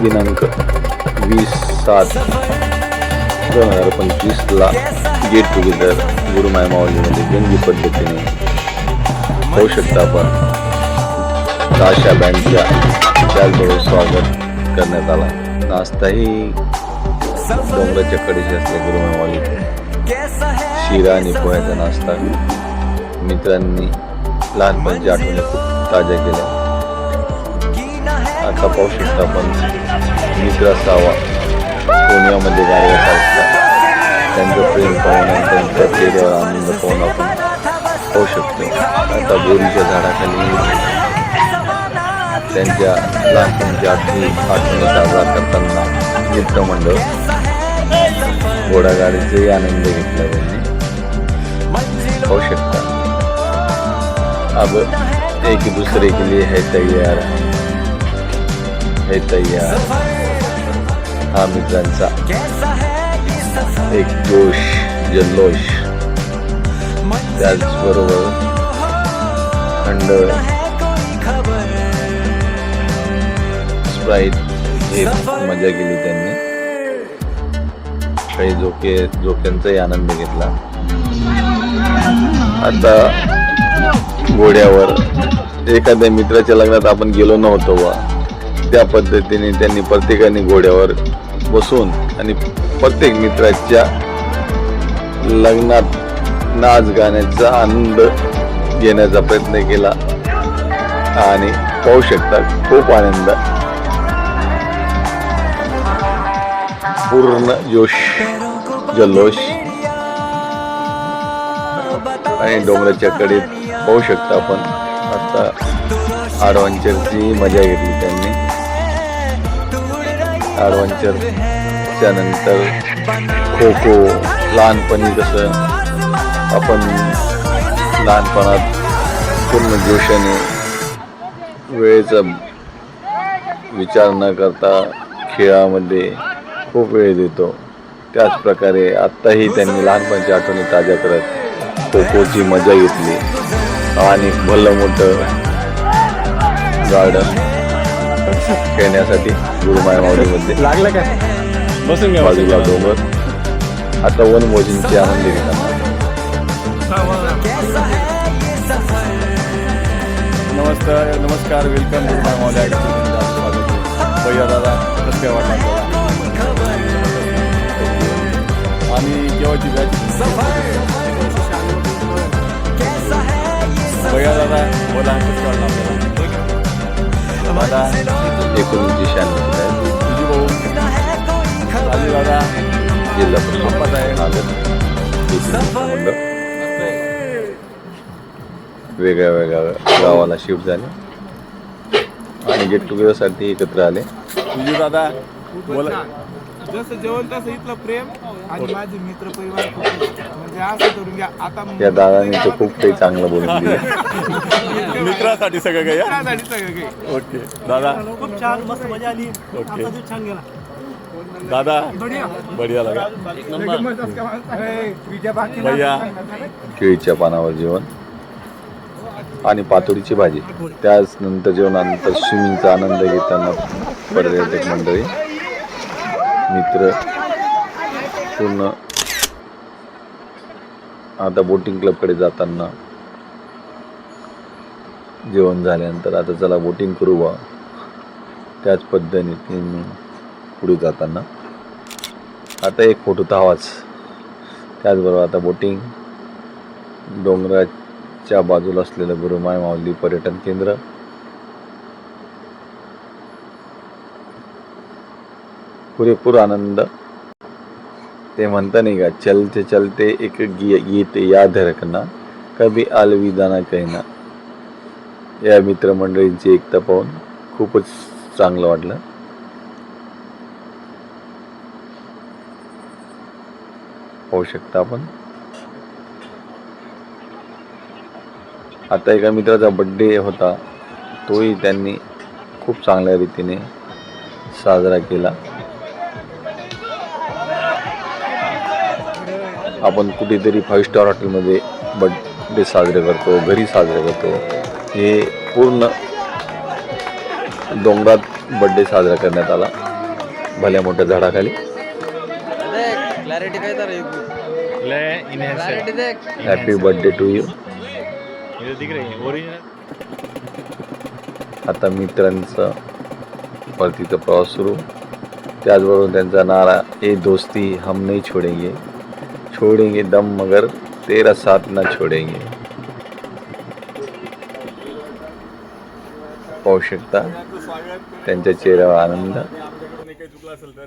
दिनांक वीस सात दोन हजार पंचवीसला गेट टुगेदर गुरुमाय माऊलीमध्ये जंगी पद्धतीने होऊ शकता आपण. ताशा बँडच्या त्याचबरोबर स्वागत करण्यात आला. नाश्ताही डोंगराच्या कडेशी असते गुरुमाय माऊली. शिरा आणि पोह्याचा नाश्ता मित्रांनी लहानपणीच्या आठवणी खूप ताज्या केल्या. आता पाहू शकता आपण मित्र असावा. पुण्यामध्ये कार्यरत असता त्यांचं प्रेम पाहून आणि त्यांच्या चेहऱ्यावर आनंद पाहून आपण पाहू शकतो. आता बोरीच्या झाडाखाली त्यांच्या लहानपणीच्या आठवणी आठवणी साजरा करताना मित्रमंडळ घोडागाडीचाही आनंद घेतला त्यांनी पाहू शकता. अब एक दूसरे के लिए है तैयार. हे तैयार. हा मित्रांचा एक जोश जल्लोष. त्याचबरोबर थंड स्प्राईट हे मजा केली त्यांनी. काही झोके झोक्यांचाही आनंद घेतला. आता घोड्यावर एखाद्या मित्राच्या लग्नात आपण गेलो नव्हतो वा. त्या पद्धतीने त्यांनी प्रत्येकाने घोड्यावर बसून आणि प्रत्येक मित्राच्या लग्नात नाच गाण्याचा आनंद घेण्याचा प्रयत्न केला. आणि पाहू शकता खूप आनंद. पूर्ण जोश जल्लोष. आणि डोंगराच्या कडेत पाहू शकता आपण. आता आडवांचरची मजा घेतली त्यांनी. ॲडव्हेंचर त्यानंतर खो खो लहानपणी कसं आपण लहानपणात पूर्ण जोशाने वेळेचा विचार न करता खेळामध्ये खूप वेळ देतो. त्याचप्रकारे आत्ताही त्यांनी लहानपणाच्या आठवणी ताज्या करत खो खोची मजा घेतली. आणि भलं मोठं गार्डन खेळण्यासाठी गुरुमाया मावळीमध्ये लागलं काय बसून घ्या बाजूला डोंगर आता वनभोजनचे आनंद घेताना नमस्कार नमस्कार वेलकम गुड माय मॉल भैया दादा कसं वाटलं आणि केव्हाची बॅच भैया दादा बोला कसं वाटलं आपल्याला? दादा एकोणीसशे शहाण्णव जिल्हा परिषद वेगळ्या वेगळ्या गावाला शिफ्ट झाले. आणि गेट टुगेदरसाठी एकत्र आले. तुझी दादा बोला. जसं जेवण तसं इथलं प्रेम आणि माझे मित्र परिवार या दादाने तर खूप काही चांगलं बोलून दिलं. मित्रासाठी सगळं काही हा? मुलासाठी सगळं काही. ओके. दादा? खूप छान मस्त मजा आली. ओके. छान गेला. दादा? बढिया. लगा भैया? केळीच्या पानावर जेवण आणि पातोडीची भाजी. त्याच नंतर जेवणानंतर स्विमिंगचा आनंद घेताना पर्यटक मंडळी. मित्र पूर्ण आता बोटिंग क्लबकडे जाताना जेवण झाल्यानंतर आता चला बोटिंग करू बा त्याच पद्धतीने पुढे जाताना. आता एक फोटो तर हवाच. त्याचबरोबर आता बोटिंग डोंगराच्या बाजूला असलेलं गुरुमाय माऊली पर्यटन केंद्र. पुरेपूर आनंद. ते म्हणता नाही का चलते चलते एक गी गीत याद रखना कभी अलविदा ना कहना. या मित्रमंडळींची एकता पाहून खूपच चांगलं वाटलं. पाहू शकता आपण. आता एका मित्राचा बड्डे होता तोही त्यांनी खूप चांगल्या रीतीने साजरा केला. आपण कुठेतरी फाईव्ह स्टार हॉटेलमध्ये बड्डे साजरे करतो घरी साजरे करतो. हे पूर्ण डोंगरात बड्डे साजरा करण्यात आला. भल्या मोठ्या झाडाखाली. हॅपी बर्थडे टू यू दिख रही ओरिजिनल आता मित्रांचं परतीचा प्रवास सुरू. त्याचबरोबर त्यांचा नारा ए दोस्ती हम नहीं छोडेंगे. छोडेंगे दम मगर तेरा साथ ना छोडेंगे। पाहू शकता त्यांच्या चेहऱ्यावर आनंद। असेल तर